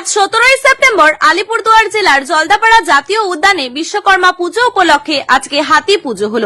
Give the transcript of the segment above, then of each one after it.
আজ সতেরোই সেপ্টেম্বর আলিপুরদুয়ার জেলার জলদাপাড়া জাতীয় উদ্যানে বিশ্বকর্মা পুজো উপলক্ষে আজকে হাতি পুজো হল।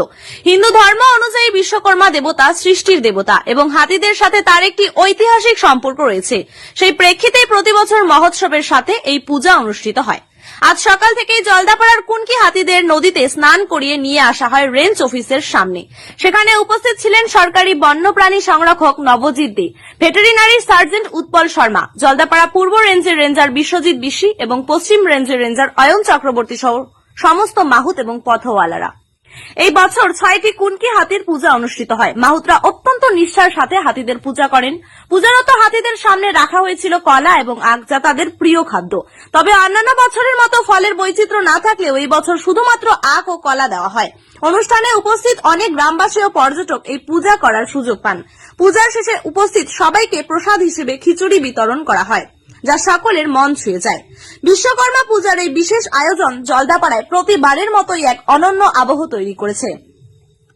হিন্দু ধর্ম অনুযায়ী বিশ্বকর্মা দেবতা সৃষ্টির দেবতা এবং হাতিদের সাথে তার একটি ঐতিহাসিক সম্পর্ক রয়েছে। সেই প্রেক্ষিতে প্রতিবছর মহোৎসবের সাথে এই পূজা অনুষ্ঠিত হয়। আজ সকাল থেকেই জলদাপাড়ার কুনকি হাতিদের নদীতে স্নান করিয়ে নিয়ে আসা হয় রেঞ্জ অফিসের সামনে। সেখানে উপস্থিত ছিলেন সরকারি বন্যপ্রাণী সংরক্ষক নবজিৎ দে, ভেটেরিনারি সার্জেন্ট উৎপল শর্মা, জলদাপাড়া পূর্ব রেঞ্জের রেঞ্জার বিশ্বজিৎ বিশি এবং পশ্চিম রেঞ্জের রেঞ্জার অয়ন চক্রবর্তী সহ সমস্ত মাহুত এবং পথওয়ালারা। এই বছর ছয়টি কুনকি হাতির পূজা অনুষ্ঠিত হয়। মাহুতরা অত্যন্ত নিষ্ঠার সাথে হাতিদের পূজা করেন। পূজারত হাতিদের সামনে রাখা হয়েছিল কলা এবং আখ যা তাদের প্রিয় খাদ্য। তবে অন্যান্য বছরের মতো ফলের বৈচিত্র্য না থাকলেও এই বছর শুধুমাত্র আখ ও কলা দেওয়া হয়। অনুষ্ঠানে উপস্থিত অনেক গ্রামবাসী ও পর্যটক এই পূজা করার সুযোগ পান। পূজার শেষে উপস্থিত সবাইকে প্রসাদ হিসেবে খিচুড়ি বিতরণ করা হয়। যা সকলের মন ছুঁয়ে যায়। বিশ্বকর্মা পূজার এই বিশেষ আয়োজন জলদাপাড়ায় প্রতিবারের মতোই এক অনন্য আবহ তৈরি করেছে,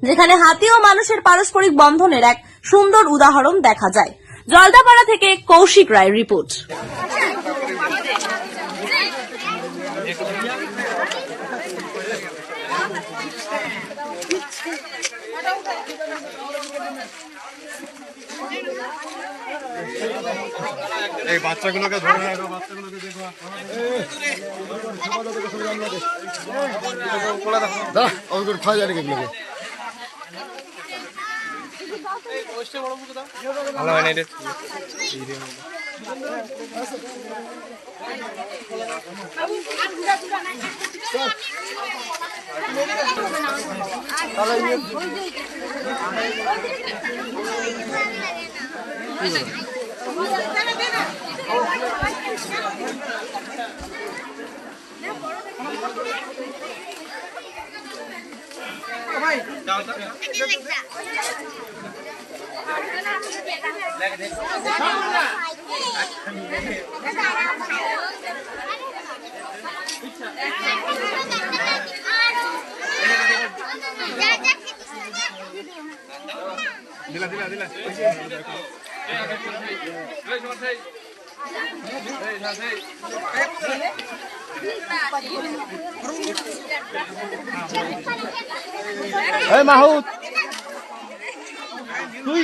যেখানে হাতি ও মানুষের পারস্পরিক বন্ধনের এক সুন্দর উদাহরণ দেখা যায়। জলদাপাড়া থেকে কৌশিক রায় রিপোর্ট। এই বাচ্চাগুলোকে ধরে রাখো বাচ্চাগুলোকে দেখো। ভালো হয় না এটা? ভাই দিলা দিলা দিলা এই মাহুত তুই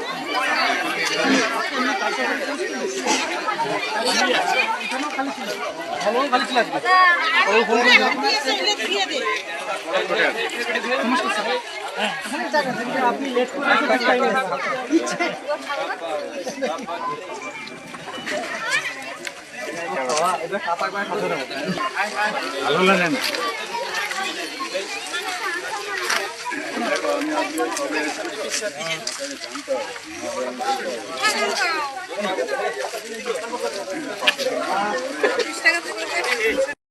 ভালো লাগে না ◆ありがとうございます。